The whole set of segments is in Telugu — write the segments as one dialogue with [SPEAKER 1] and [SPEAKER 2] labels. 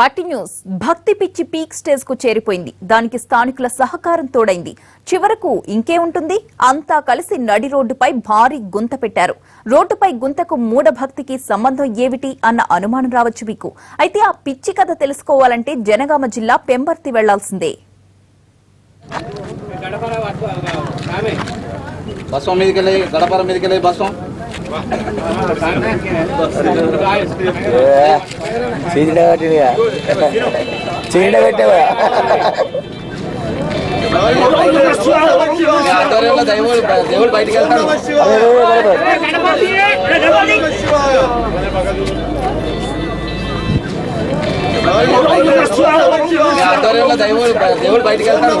[SPEAKER 1] Party news. భక్తి పిచ్చి పీక్ స్టేజ్కు చేరిపోయింది. దానికి స్థానికుల సహకారం తోడైంది. చివరకు ఇంకే ఉంటుంది. అంతా కలిసి నడి రోడ్డుపై భారీ గుంత పెట్టారు. రోడ్డుపై గుంతకు మూఢభక్తికి సంబంధం ఏమిటి అన్న అనుమానం రావచ్చు మీకు. అయితే ఆ పిచ్చి కథ తెలుసుకోవాలంటే జనగామ జిల్లా పెంబర్తి వెళ్ళాల్సిందే.
[SPEAKER 2] గడపర మీదకి గడపర మీదకి బస్సు.
[SPEAKER 3] చీడ పెట్టినగా చీడ పెట్టావా
[SPEAKER 2] మీ ఆధ్వర్యంలో దైవుడు దేవుడు బయటికి వెళ్తాడు మీ ఆధ్వర్యంలో దైవుడు దేవుడు బయటికి వెళ్తాడు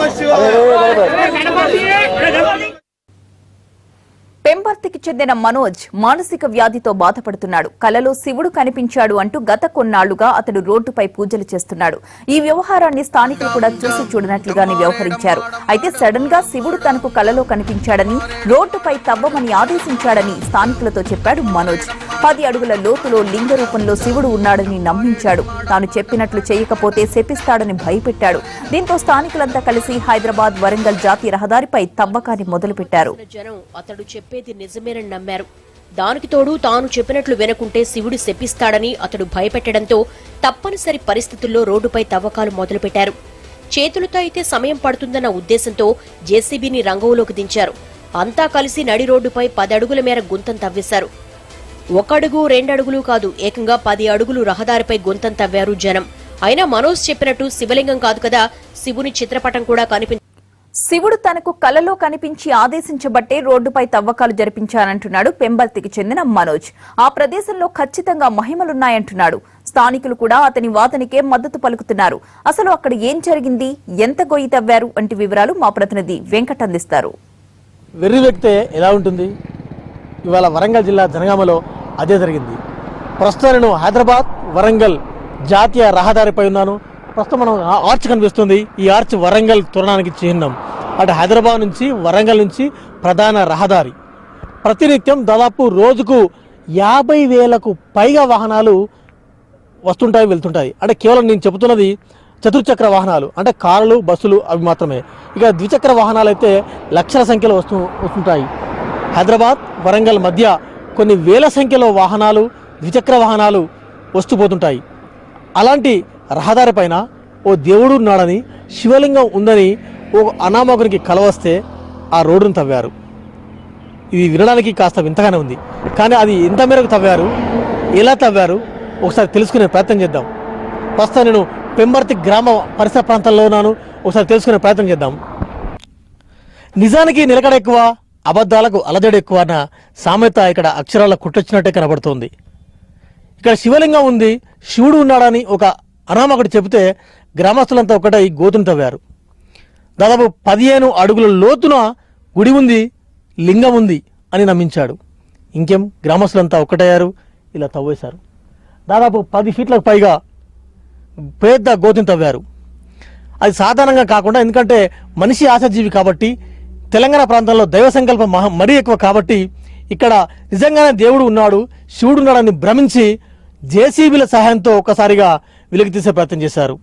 [SPEAKER 1] పెంబర్తికి చెందిన మనోజ్ మానసిక వ్యాధితో బాధపడుతున్నాడు. కలలో శివుడు కనిపించాడు అంటూ గత కొన్నాళ్ళుగా అతడు రోడ్డుపై పూజలు చేస్తున్నాడు. ఈ వ్యవహారాన్ని స్థానికులు కూడా చూసి చూడనట్లుగానే వ్యవహరించారు. అయితే సడన్గా శివుడు తనకు కలలో కనిపించాడని రోడ్డుపై తవ్వమని ఆదేశించాడని స్థానికులతో చెప్పాడు మనోజ్. పది అడుగుల లోతులో లింగ రూపంలో శివుడు ఉన్నాడని నమ్మించాడు. తాను చెప్పినట్లు చేయకపోతే శపిస్తాడని భయపెట్టాడు. దీంతో స్థానికులంతా కలిసి హైదరాబాద్ వరంగల్ జాతీయ రహదారిపై తవ్వకాన్ని మొదలుపెట్టారు.
[SPEAKER 4] అతడు చెప్పే చెప్పేది నిజమేనని నమ్మారు. దానికి తోడు తాను చెప్పినట్లు వినకుంటే శివుడు శపిస్తాడని అతడు భయపెట్టడంతో తప్పనిసరి పరిస్థితుల్లో రోడ్డుపై తవ్వకాలు మొదలుపెట్టారు. చేతులతో అయితే సమయం పడుతుందన్న ఉద్దేశంతో జేసీబీని రంగంలోకి దించారు. అంతా కలిసి నడి రోడ్డుపై పది అడుగుల మేర గుంతం తవ్వేశారు. ఒకడుగు రెండడుగులు కాదు ఏకంగా పది అడుగులు రహదారిపై గుంతం తవ్వారు జనం. అయినా మనోజ్ చెప్పినట్టు శివలింగం కాదు కదా శివుని చిత్రపటం కూడా కనిపించ
[SPEAKER 1] శివుడు తనకు కలలో కనిపించి ఆదేశించబట్టే రోడ్డుపై తవ్వకాలు జరిపించానంటున్నాడు పెంబర్తికి చెందిన మనోజ్. ఆ ప్రదేశంలో ఖచ్చితంగా మహిమలున్నాయంటున్నాడు. స్థానికులు కూడా అతని వాదనకే మద్దతు పలుకుతున్నారు. అసలు అక్కడ ఏం జరిగింది? ఎంత గొయ్యి తవ్వారు? వంటి వివరాలు మా ప్రతినిధి వెంకట్ అందిస్తారు
[SPEAKER 5] వెర్రి వ్యక్తే ఎలా ఉంటుంది? ఇవాళ వరంగల్ జిల్లా జనగామలో అదే జరిగింది. ప్రస్తుతం నేను హైదరాబాద్ వరంగల్ జాతీయ రహదారిపై ఉన్నాను. ప్రస్తుతం మనం ఆ- ఆర్చ్ కనిపిస్తుంది. ఈ ఆర్చ్ వరంగల్ తోరణానికి చిహ్నం. అటు హైదరాబాద్ నుంచి వరంగల్ నుంచి ప్రధాన రహదారి. ప్రతినిత్యం దాదాపు రోజుకు యాభై వేలకు పైగా వాహనాలు వస్తుంటాయి వెళ్తుంటాయి. అంటే కేవలం నేను చెబుతున్నది చతుర్చక్ర వాహనాలు అంటే కార్లు బస్సులు అవి మాత్రమే. ఇక ద్విచక్ర వాహనాలు అయితే లక్షల సంఖ్యలో వస్తూ వస్తుంటాయి. హైదరాబాద్ వరంగల్ మధ్య కొన్ని వేల సంఖ్యలో వాహనాలు ద్విచక్ర వాహనాలు వస్తూ పోతుంటాయి. అలాంటి రహదారి పైన ఓ దేవుడు ఉన్నాడని శివలింగం ఉందని ఓ అనామకునికి కలవస్తే ఆ రోడ్డును తవ్వారు. ఇది వినడానికి కాస్త వింతగానే ఉంది. కానీ అది ఎంత మేరకు తవ్వారు? ఎలా తవ్వారు? ఒకసారి తెలుసుకునే ప్రయత్నం చేద్దాం. ప్రస్తుతం నేను పెంబర్తి గ్రామ పరిసర ప్రాంతాల్లో ఉన్నాను. ఒకసారి తెలుసుకునే ప్రయత్నం చేద్దాం. నిజానికి నిలకడ ఎక్కువ అబద్ధాలకు అలజడి ఎక్కువ అన్న సామెత ఇక్కడ అక్షరాల కుట్టొచ్చినట్టే కనబడుతోంది. ఇక్కడ శివలింగం ఉంది శివుడు ఉన్నాడని ఒక అనామకుడు చెబితే గ్రామస్తులంతా ఒకటై గోతును తవ్వారు. దాదాపు పదిహేను అడుగుల లోతున గుడి ఉంది లింగం ఉంది అని నమ్మించాడు. ఇంకేం? గ్రామస్తులంతా ఒక్కటయ్యారు ఇలా తవ్వేశారు. దాదాపు పది ఫీట్లకు పైగా పెద్ద గోతిని తవ్వారు. అది సాధారణంగా కాకుండా ఎందుకంటే మనిషి ఆశాజీవి కాబట్టి తెలంగాణ ప్రాంతంలో దైవ సంకల్పం మహా మరీ ఎక్కువ కాబట్టి ఇక్కడ నిజంగానే దేవుడు ఉన్నాడు శివుడు ఉన్నాడని భ్రమించి జేసీబీల సహాయంతో ఒక్కసారిగా వెలికి తీసే ప్రయత్నం చేశారు.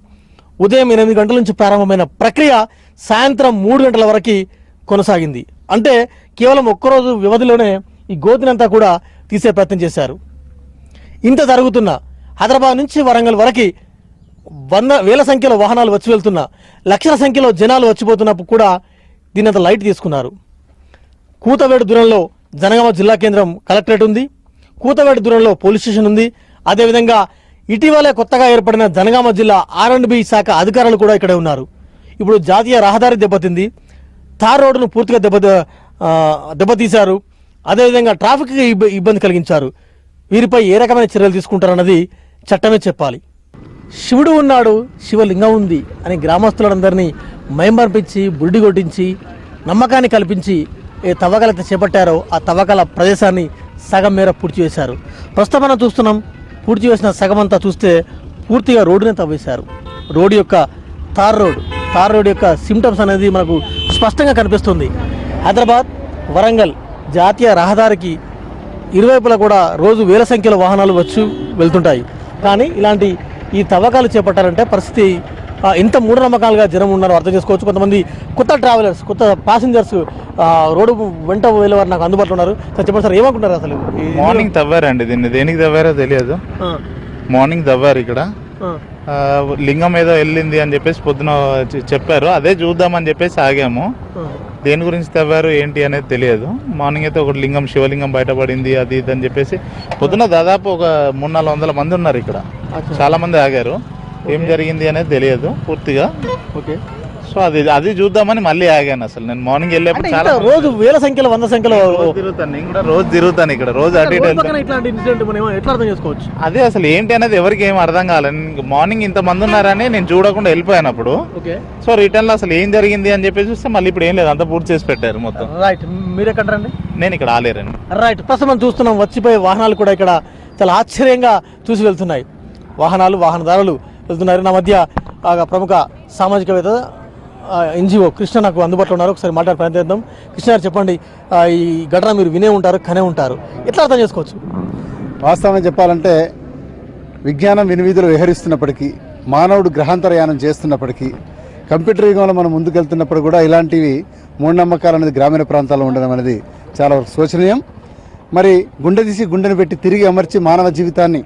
[SPEAKER 5] ఉదయం ఎనిమిది గంటల నుంచి ప్రారంభమైన ప్రక్రియ సాయంత్రం మూడు గంటల వరకు కొనసాగింది. అంటే కేవలం ఒక్కరోజు వ్యవధిలోనే ఈ గోతినంతా కూడా తీసే ప్రయత్నం చేశారు. ఇంత జరుగుతున్న హైదరాబాద్ నుంచి వరంగల్ వరకు వంద వేల సంఖ్యలో వాహనాలు వచ్చి వెళ్తున్నా లక్షల సంఖ్యలో జనాలు వచ్చిపోతున్నప్పుడు కూడా దీని అంత లైట్ తీసుకున్నారు. కూతవేడు దూరంలో జనగామ జిల్లా కేంద్రం కలెక్టరేట్ ఉంది. కూతవేడు దూరంలో పోలీస్ స్టేషన్ ఉంది. అదేవిధంగా ఇటీవలే కొత్తగా ఏర్పడిన జనగామ జిల్లా ఆర్ అండ్ బి శాఖ అధికారులు కూడా ఇక్కడే ఉన్నారు. ఇప్పుడు జాతీయ రహదారి దెబ్బతింది. తార్ రోడ్డును పూర్తిగా దెబ్బ దెబ్బతీశారు. అదేవిధంగా ట్రాఫిక్ ఇబ్బంది కలిగించారు. వీరిపై ఏ రకమైన చర్యలు తీసుకుంటారన్నది చట్టమే చెప్పాలి. శివుడు ఉన్నాడు శివలింగం ఉంది అని గ్రామస్తులందరినీ మైమర్పించి బుడ్డి కొట్టించి నమ్మకాన్ని కల్పించి ఏ తవ్వకాలైతే చేపట్టారో ఆ తవ్వకాల ప్రదేశాన్ని సగం మేర పూర్తి చేశారు. ప్రస్తుతం మనం చూస్తున్నాం పూర్తి చేసిన సగం అంతా చూస్తే పూర్తిగా రోడ్డునే తవ్వేశారు. రోడ్డు యొక్క తార్ రోడ్డు. తార్ రోడ్ యొక్క సిమ్టమ్స్ అనేది మనకు స్పష్టంగా కనిపిస్తుంది. హైదరాబాద్ వరంగల్ జాతీయ రహదారికి ఇరువైపులా కూడా రోజు వేల సంఖ్యలో వాహనాలు వచ్చి వెళ్తుంటాయి. కానీ ఇలాంటి ఈ తవ్వకాలు చేపట్టారంటే పరిస్థితి ఇంత మూఢనమ్మకాలుగా జనం ఉన్నారు అర్థం చేసుకోవచ్చు. కొంతమంది కొత్త ట్రావెలర్స్ కొత్త ప్యాసింజర్స్ రోడ్డు వెంట వెళ్ళేవారు నాకు అందుబాటులో ఉన్నారు. సార్ చెప్పండి సార్ ఏమనుకుంటారు అసలు?
[SPEAKER 6] మార్నింగ్ తవ్వారండి దీన్ని దేనికి తవ్వారో తెలియదు. మార్నింగ్ తవ్వారు ఇక్కడ. లింగం ఏదో వెళ్ళింది అని చెప్పేసి పొద్దున చెప్పారు. అదే చూద్దామని చెప్పేసి ఆగాము. దేని గురించి తవ్వారు ఏంటి అనేది తెలియదు. మార్నింగ్ అయితే ఒక లింగం శివలింగం బయటపడింది అది ఇది అని చెప్పేసి పొద్దున దాదాపు ఒక మూడు నాలుగు వందల మంది ఉన్నారు ఇక్కడ. చాలా మంది ఆగారు. ఏం జరిగింది అనేది తెలియదు పూర్తిగా.
[SPEAKER 5] ఓకే.
[SPEAKER 6] సో అది అది చూద్దామని మళ్ళీ ఆగాను అసలు. నేను మార్నింగ్ వెళ్ళేప్పుడు చాలా
[SPEAKER 5] రోజు వేల సంఖ్యలో వంద సంఖ్యలో
[SPEAKER 6] తిరుగుతాను నేను కూడా రోజు తిరుగుతాను ఇక్కడ రోజు అటు ఇటు వెళ్తాను.
[SPEAKER 5] ఇట్లాంటి ఇన్సిడెంట్ మనం ఏమో ఎట్లా అర్థం చేసుకోవచ్చు?
[SPEAKER 6] అదే అసలు ఏంటి అనేది ఎవరికి ఏం అర్థం కాలేదు మార్నింగ్ ఇంత మంది ఉన్నారని నేను చూడకుండా వెళ్ళిపోయాను అప్పుడు.
[SPEAKER 5] ఓకే.
[SPEAKER 6] సో రిటర్న్లో అసలు ఏం జరిగింది అని చెప్పేసి చూస్తే మళ్ళీ ఇప్పుడు ఏం లేదు అంతా పూర్తి చేసి పెట్టారు మొత్తం.
[SPEAKER 5] రైట్ మీరు ఎక్కడ రండి
[SPEAKER 6] నేను ఇక్కడ ఆలేరండి.
[SPEAKER 5] రైట్ ప్రస్తుతం మనం చూస్తున్నాం వచ్చిపోయే వాహనాలు కూడా ఇక్కడ చాలా ఆశ్చర్యంగా చూసి వెళ్తున్నాయి. వాహనాలు వాహనదారులు వెళ్తున్నారు. నా మధ్య ఆ, ప్రముఖ సామాజికవేత్త ఎన్జిఓ కృష్ణ నాకు అందుబాటులో ఉన్నారు. ఒకసారి మాట్లాడే ప్రయత్నిద్దాం. కృష్ణ గారు చెప్పండి ఈ ఘటన మీరు వినే ఉంటారు కనే ఉంటారు. ఎట్లా అర్థం చేసుకోవచ్చు?
[SPEAKER 7] వాస్తవంగా చెప్పాలంటే విజ్ఞానం వినివిధులు విహరిస్తున్నప్పటికీ మానవుడు గ్రహాంతరయానం చేస్తున్నప్పటికీ కంప్యూటర్ యుగంలో మనం ముందుకెళ్తున్నప్పుడు కూడా ఇలాంటివి మూఢనమ్మకాలు అనేది గ్రామీణ ప్రాంతాల్లో ఉండడం అనేది చాలా శోచనీయం. మరి గుండె తీసి గుండెను పెట్టి తిరిగి అమర్చి మానవ జీవితాన్ని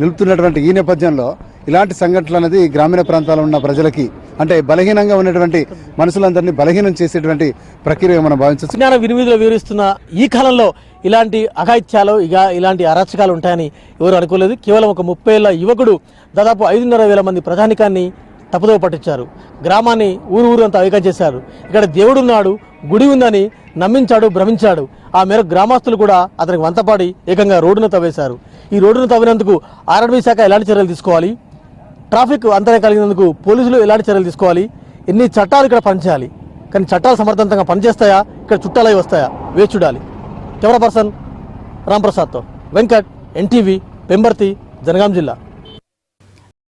[SPEAKER 7] నిలుపుతున్నటువంటి ఈ నేపథ్యంలో ఇలాంటి సంఘటనలు అనేది గ్రామీణ ప్రాంతాల్లో ఉన్న ప్రజలకి అంటే బలహీనంగా ఉన్నటువంటి మనుషులందరినీ బలహీనం చేసేటువంటి ప్రక్రియ మనం భావించవచ్చు?
[SPEAKER 5] జ్ఞాన వినివిధిలో వివరిస్తున్న ఈ కాలంలో ఇలాంటి అఘాయిత్యాలు ఇక ఇలాంటి అరాచకాలు ఉంటాయని ఎవరు అనుకోలేదు. కేవలం ఒక ముప్పై ఏళ్ళ యువకుడు దాదాపు ఐదున్నర వేల మంది ప్రధానికాన్ని తప్పుదో పట్టించారు. గ్రామాన్ని ఊరు ఊరంతా అవిగా చేశారు. ఇక్కడ దేవుడున్నాడు గుడి ఉందని నమ్మించాడు భ్రమించాడు. ఆ మేరకు గ్రామస్తులు కూడా అతనికి వంతపాడి ఏకంగా రోడ్డును తవ్వేశారు. ఈ రోడ్డును తవ్వినందుకు ఆర్ఆర్బీ శాఖ ఎలాంటి చర్యలు తీసుకోవాలి? ట్రాఫిక్ అంతరాయం కలిగినందుకు పోలీసులు ఎలాంటి చర్యలు తీసుకోవాలి? ఎన్ని చట్టాలు ఇక్కడ పనిచేయాలి? కానీ చట్టాలు సమర్థవంతంగా పనిచేస్తాయా? ఇక్కడ చుట్టాలై వస్తాయా? వేచి చూడాలి. కెమెరా పర్సన్ రాంప్రసాద్తో. వెంకట్ ఎన్టీవీ పెంబర్తి జనగాం జిల్లా.